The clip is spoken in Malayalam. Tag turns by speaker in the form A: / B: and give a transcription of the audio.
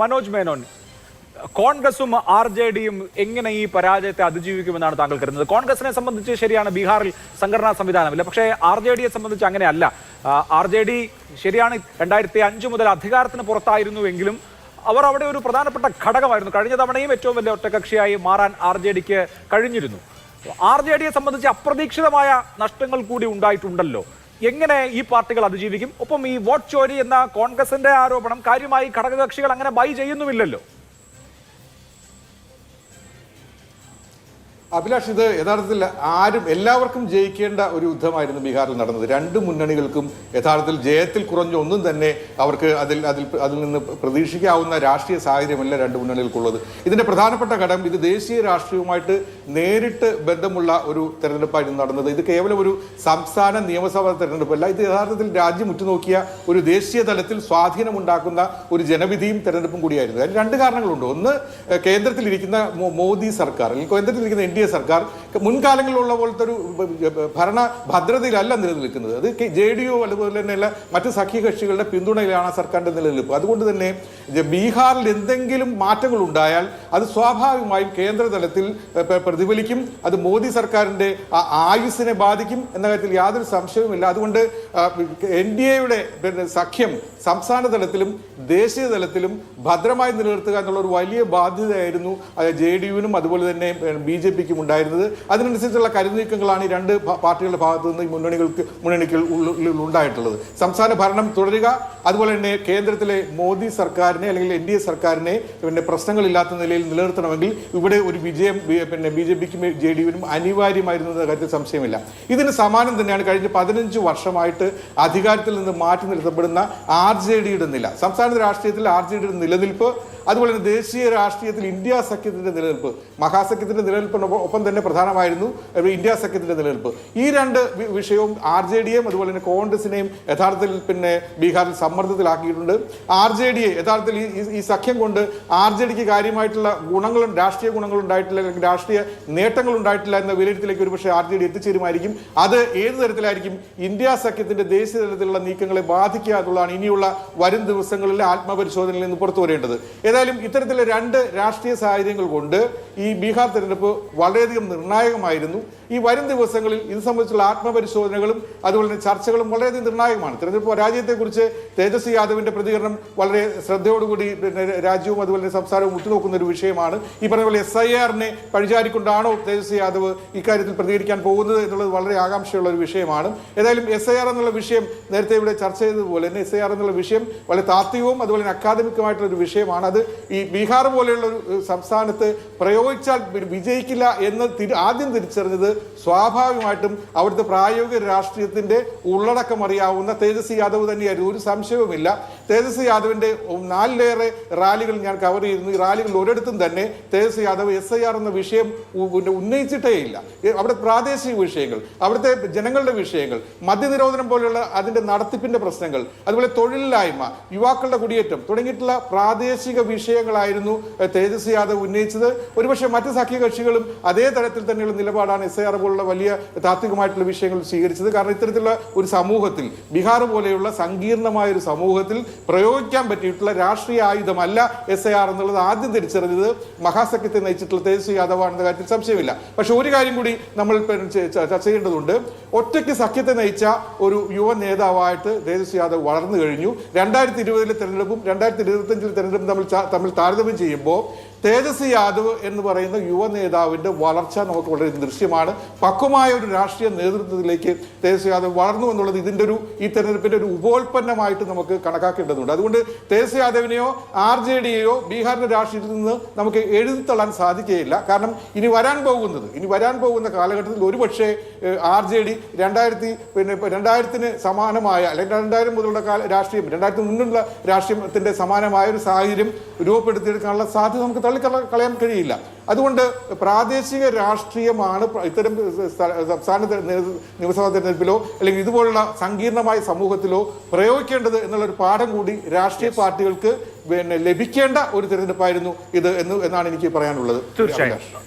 A: മനോജ് മേനോൻ കോൺഗ്രസും ആർ ജെ ഡിയും എങ്ങനെ ഈ പരാജയത്തെ അതിജീവിക്കുമെന്നാണ് താങ്കൾ കരുതുന്നത്? കോൺഗ്രസിനെ സംബന്ധിച്ച് ശരിയാണ് ബീഹാറിൽ സംഘടനാ സംവിധാനമില്ല. പക്ഷേ ആർ ജെ ഡിയെ സംബന്ധിച്ച് അങ്ങനെയല്ല. ആർ ജെ ഡി ശരിയാണ് രണ്ടായിരത്തി അഞ്ച് മുതൽ അധികാരത്തിന് പുറത്തായിരുന്നുവെങ്കിലും അവർ അവിടെ ഒരു പ്രധാനപ്പെട്ട ഘടകമായിരുന്നു. കഴിഞ്ഞ തവണയും ഏറ്റവും വലിയ ഒറ്റകക്ഷിയായി മാറാൻ ആർ ജെ ഡിക്ക് കഴിഞ്ഞിരുന്നു. ആർ ജെ ഡിയെ സംബന്ധിച്ച് അപ്രതീക്ഷിതമായ നഷ്ടങ്ങൾ കൂടി ഉണ്ടായിട്ടുണ്ടല്ലോ. എങ്ങനെ ഈ പാർട്ടികൾ അതിജീവിക്കും? ഒപ്പം ഈ വോട്ട് ചോരി എന്ന കോൺഗ്രസിന്റെ ആരോപണം കാര്യമായി ഘടകകക്ഷികൾ അങ്ങനെ ബൈ ചെയ്യുന്നുമില്ലല്ലോ.
B: അഭിലാഷ് ഇത് യഥാർത്ഥത്തിൽ ആരും എല്ലാവർക്കും ജയിക്കേണ്ട ഒരു യുദ്ധമായിരുന്നു ബീഹാറിൽ നടന്നത്. രണ്ട് മുന്നണികൾക്കും യഥാർത്ഥത്തിൽ ജയത്തിൽ കുറഞ്ഞ ഒന്നും തന്നെ അവർക്ക് അതിൽ അതിൽ അതിൽ നിന്ന് പ്രതീക്ഷിക്കാവുന്ന രാഷ്ട്രീയ സാഹചര്യമല്ല രണ്ട് മുന്നണികൾക്കുള്ളത്. ഇതിന്റെ പ്രധാനപ്പെട്ട ഘടകം ഇത് ദേശീയ രാഷ്ട്രീയവുമായിട്ട് നേരിട്ട് ബന്ധമുള്ള ഒരു തെരഞ്ഞെടുപ്പായിരുന്നു നടന്നത്. ഇത് കേവലം ഒരു സംസ്ഥാന നിയമസഭാ തെരഞ്ഞെടുപ്പല്ല ഇത് യഥാർത്ഥത്തിൽ രാജ്യം ഉറ്റുനോക്കിയ ഒരു ദേശീയ തലത്തിൽ സ്വാധീനമുണ്ടാക്കുന്ന ഒരു ജനവിധിയും തെരഞ്ഞെടുപ്പും കൂടിയായിരുന്നു. അതിന് രണ്ട് കാരണങ്ങളുണ്ട്. ഒന്ന് കേന്ദ്രത്തിലിരിക്കുന്ന മോദി സർക്കാർ അല്ലെങ്കിൽ കേന്ദ്രത്തിലിരിക്കുന്ന എൻ ഡി എ സർക്കാർ മുൻകാലങ്ങളിലുള്ള പോലത്തെ ഒരു ഭരണ ഭദ്രതയിലല്ല നിലനിൽക്കുന്നത്. അത് ജെ ഡി യു അതുപോലെ തന്നെയുള്ള മറ്റ് സഖ്യകക്ഷികളുടെ പിന്തുണയിലാണ് ആ സർക്കാരിന്റെ നിലനിൽപ്പ്. അതുകൊണ്ട് തന്നെ ബീഹാറിൽ എന്തെങ്കിലും മാറ്റങ്ങൾ ഉണ്ടായാൽ അത് സ്വാഭാവികമായും കേന്ദ്ര തലത്തിൽ ഏഹ്, പ്ര- പ്രതിഫലിക്കും. അത് മോദി സർക്കാരിന്റെ ആയുസിനെ ബാധിക്കും എന്ന കാര്യത്തിൽ യാതൊരു സംശയവുമില്ല. അതുകൊണ്ട് എൻ ഡി എയുടെ സഖ്യം സംസ്ഥാന തലത്തിലും ദേശീയ തലത്തിലും ഭദ്രമായി നിലനിർത്തുക എന്നുള്ള ഒരു വലിയ ബാധ്യതയായിരുന്നു ജെ ഡി യുവിനും അതുപോലെ തന്നെ ബി ജെ ഉണ്ടായിരുന്നത്. അതിനനുസരിച്ചുള്ള കരുനീക്കങ്ങളാണ് ഈ രണ്ട് പാർട്ടികളുടെ ഭാഗത്തു നിന്ന് മുന്നണികൾക്ക് മുന്നണികൾ ഉണ്ടായിട്ടുള്ളത്. സംസ്ഥാന ഭരണം തുടരുക അതുപോലെ തന്നെ കേന്ദ്രത്തിലെ മോദി സർക്കാരിനെ അല്ലെങ്കിൽ എൻ ഡി എ സർക്കാരിനെ പിന്നെ പ്രശ്നങ്ങളില്ലാത്ത നിലയിൽ നിലനിർത്തണമെങ്കിൽ ഇവിടെ ഒരു വിജയം പിന്നെ ബി ജെ പിക്കും ജെ ഡി യുവിനും അനിവാര്യമായിരുന്നു കാര്യത്തിൽ സംശയമില്ല. ഇതിന് സമാനം തന്നെയാണ് കഴിഞ്ഞ പതിനഞ്ച് വർഷമായിട്ട് അധികാരത്തിൽ നിന്ന് മാറ്റി നിർത്തപ്പെടുന്ന ആർ ജെ ഡിയുടെ നില. സംസ്ഥാന രാഷ്ട്രീയത്തിൽ ആർ ജെ ഡിയുടെ നിലനിൽപ്പ് അതുപോലെ തന്നെ ദേശീയ രാഷ്ട്രീയത്തിൽ ഇന്ത്യ സഖ്യത്തിന്റെ നിലനിൽപ്പ് മഹാസഖ്യത്തിന്റെ നിലനിൽപ്പിനൊപ്പം തന്നെ പ്രധാനമായിരുന്നു ഇന്ത്യ സഖ്യത്തിന്റെ നിലനിൽപ്പ്. ഈ രണ്ട് വിഷയവും ആർ ജെ ഡിയെയും അതുപോലെ തന്നെ കോൺഗ്രസിനെയും യഥാർത്ഥത്തിൽ പിന്നെ ബീഹാറിൽ സമ്മർദ്ദത്തിലാക്കിയിട്ടുണ്ട്. ആർ ജെ ഡിയെ യഥാർത്ഥത്തിൽ ഈ- ഈ- ഈ സഖ്യം കൊണ്ട് ആർ ജെ ഡിക്ക് കാര്യമായിട്ടുള്ള ഗുണങ്ങളും രാഷ്ട്രീയ ഗുണങ്ങളും ഉണ്ടായിട്ടില്ല അല്ലെങ്കിൽ രാഷ്ട്രീയ നേട്ടങ്ങൾ ഉണ്ടായിട്ടില്ല എന്ന വിലയിരുത്തലേക്ക് ഒരുപക്ഷെ ആർ ജെ ഡി എത്തിച്ചേരുമായിരിക്കും. അത് ഏത് തരത്തിലായിരിക്കും? ഇന്ത്യ സഖ്യത്തിന്റെ ദേശീയ തലത്തിലുള്ള നീക്കങ്ങളെ ബാധിക്കുക എന്നുള്ളതാണ് ഇനിയുള്ള വരും ദിവസങ്ങളിലെ ആത്മപരിശോധനയിൽ നിന്ന് പുറത്തു വരേണ്ടത്. ഏതായാലും ഇത്തരത്തിലെ രണ്ട് രാഷ്ട്രീയ സാഹചര്യങ്ങൾ കൊണ്ട് ഈ ബീഹാർ തെരഞ്ഞെടുപ്പ് വളരെയധികം നിർണായകമായിരുന്നു. ഈ വരും ദിവസങ്ങളിൽ ഇത് സംബന്ധിച്ചുള്ള ആത്മപരിശോധനകളും അതുപോലെ തന്നെ ചർച്ചകളും വളരെയധികം നിർണായകമാണ്. തെരഞ്ഞെടുപ്പ് പരാജയത്തെക്കുറിച്ച് തേജസ്വി യാദവിന്റെ പ്രതികരണം വളരെ ശ്രദ്ധയോടുകൂടി പിന്നെ രാജ്യവും അതുപോലെ തന്നെ സംസ്ഥാനവും ഉറ്റുനോക്കുന്ന ഒരു വിഷയമാണ്. ഈ പറഞ്ഞ പോലെ എസ് ഐ ആറിനെ പഴിചാരിക്കൊണ്ടാണോ തേജസ്വി യാദവ് ഇക്കാര്യത്തിൽ പ്രതികരിക്കാൻ പോകുന്നത് എന്നുള്ളത് വളരെ ആകാംക്ഷയുള്ള ഒരു വിഷയമാണ്. ഏതായാലും എസ് ഐ ആർ എന്നുള്ള വിഷയം നേരത്തെ ഇവിടെ ചർച്ച ചെയ്തതുപോലെ തന്നെ എസ് ഐ ആർ എന്നുള്ള വിഷയം വളരെ താത്വികവും അതുപോലെ തന്നെ അക്കാദമികമായിട്ടുള്ള ഒരു വിഷയമാണ്. അത് ഈ ബീഹാർ പോലെയുള്ള ഒരു സംസ്ഥാനത്ത് പ്രയോഗിച്ചാൽ വിജയിക്കില്ല എന്ന് തിരി- ആദ്യം തിരിച്ചറിഞ്ഞത് സ്വാഭാവികമായിട്ടും അവിടുത്തെ പ്രായോഗിക രാഷ്ട്രീയത്തിന്റെ ഉള്ളടക്കം അറിയാവുന്ന തേജസ്വി യാദവ് തന്നെയായിരുന്നു. ഒരു സംശയവുമില്ല. തേജസ്വി യാദവിന്റെ നാലിലേറെ റാലികൾ ഞാൻ കവർ ചെയ്യുന്നു ഈ റാലികളിൽ ഒരിടത്തും തന്നെ Tejashwi Yadav S I R എന്ന വിഷയം ഉന്നയിച്ചിട്ടേ ഇല്ല അവിടെ പ്രാദേശിക വിഷയങ്ങൾ അവിടുത്തെ ജനങ്ങളുടെ വിഷയങ്ങൾ മദ്യനിരോധനം പോലെയുള്ള അതിന്റെ നടത്തിപ്പിന്റെ പ്രശ്നങ്ങൾ അതുപോലെ തൊഴിലില്ലായ്മ യുവാക്കളുടെ കുടിയേറ്റം തുടങ്ങിയിട്ടുള്ള പ്രാദേശിക വിഷയങ്ങളായിരുന്നു തേജസ്വി യാദവ് ഉന്നയിച്ചത്. ഒരുപക്ഷെ മറ്റ് സഖ്യകക്ഷികളും അതേ തരത്തിൽ തന്നെയുള്ള നിലപാടാണ് എസ് ഐ ആർ പോലുള്ള വലിയ താത്വികമായിട്ടുള്ള വിഷയങ്ങൾ സ്വീകരിച്ചത്. കാരണം ഇത്തരത്തിലുള്ള ഒരു സമൂഹത്തിൽ ബീഹാർ പോലെയുള്ള സങ്കീർണമായ ഒരു സമൂഹത്തിൽ പ്രയോഗിക്കാൻ പറ്റിയിട്ടുള്ള രാഷ്ട്രീയ ആയുധമല്ല എസ് ഐ ആർ എന്നുള്ളത് ആദ്യം തിരിച്ചറിഞ്ഞത് മഹാസഖ്യത്തെ നയിച്ചിട്ടുള്ള തേജസ്വി യാദവാണെന്ന കാര്യത്തിൽ സംശയമില്ല. പക്ഷെ ഒരു കാര്യം കൂടി നമ്മൾ ചർച്ച ചെയ്യേണ്ടതുണ്ട്. ഒറ്റയ്ക്ക് സഖ്യത്തെ നയിച്ച ഒരു യുവ നേതാവായിട്ട് തേജസ്വി യാദവ് വളർന്നു കഴിഞ്ഞു. രണ്ടായിരത്തി ഇരുപതിലെ തെരഞ്ഞെടുപ്പും രണ്ടായിരത്തി ഇരുപത്തഞ്ചിലെ തെരഞ്ഞെടുപ്പും തമ്മിൽ താരതമ്യം ചെയ്യുമ്പോൾ തേജസ്വി യാദവ് എന്ന് പറയുന്ന യുവ നേതാവിന്റെ വളർച്ച നമുക്ക് വളരെ ദൃശ്യമാണ്. പക്വമായ ഒരു രാഷ്ട്രീയ നേതൃത്വത്തിലേക്ക് തേജസ്വി യാദവ് വളർന്നു എന്നുള്ളത് ഇതിന്റെ ഒരു ഈ തെരഞ്ഞെടുപ്പിന്റെ ഒരു ഉപോൽപ്പന്നമായിട്ട് നമുക്ക് കണക്കാക്കേണ്ടതുണ്ട്. അതുകൊണ്ട് തേജസ്വി യാദവിനെയോ ആർ ജെ ഡിയെയോ ബീഹാറിന്റെ രാഷ്ട്രീയത്തിൽ നിന്ന് നമുക്ക് എഴുതിത്തള്ളാൻ സാധിക്കുകയില്ല. കാരണം ഇനി വരാൻ പോകുന്നത് ഇനി വരാൻ പോകുന്ന കാലഘട്ടത്തിൽ ഒരുപക്ഷെ ആർ ജെ ഡി രണ്ടായിരത്തി പിന്നെ രണ്ടായിരത്തിന് സമാനമായ അല്ലെങ്കിൽ രണ്ടായിരം മുതലുള്ള കാല രാഷ്ട്രീയം രണ്ടായിരത്തി മുന്നിലുള്ള രാഷ്ട്രീയത്തിന്റെ സമാനമായ ഒരു സാഹചര്യം രൂപപ്പെടുത്തിയെടുക്കാനുള്ള സാധ്യത നമുക്ക് തള്ളിക്കള- കളയാൻ കഴിയില്ല. അതുകൊണ്ട് പ്രാദേശിക രാഷ്ട്രീയമാണ് ഇത്തരം സ്ഥ- സംസ്ഥാന നിയമസഭാ തെരഞ്ഞെടുപ്പിലോ അല്ലെങ്കിൽ ഇതുപോലുള്ള സങ്കീർണമായ സമൂഹത്തിലോ പ്രയോഗിക്കേണ്ടത് എന്നുള്ള ഒരു പാഠം കൂടി രാഷ്ട്രീയ പാർട്ടികൾക്ക് പിന്നെ ലഭിക്കേണ്ട ഒരു തെരഞ്ഞെടുപ്പായിരുന്നു ഇത് എന്ന് എന്നാണ് എനിക്ക് പറയാനുള്ളത്.
A: തീർച്ചയായും.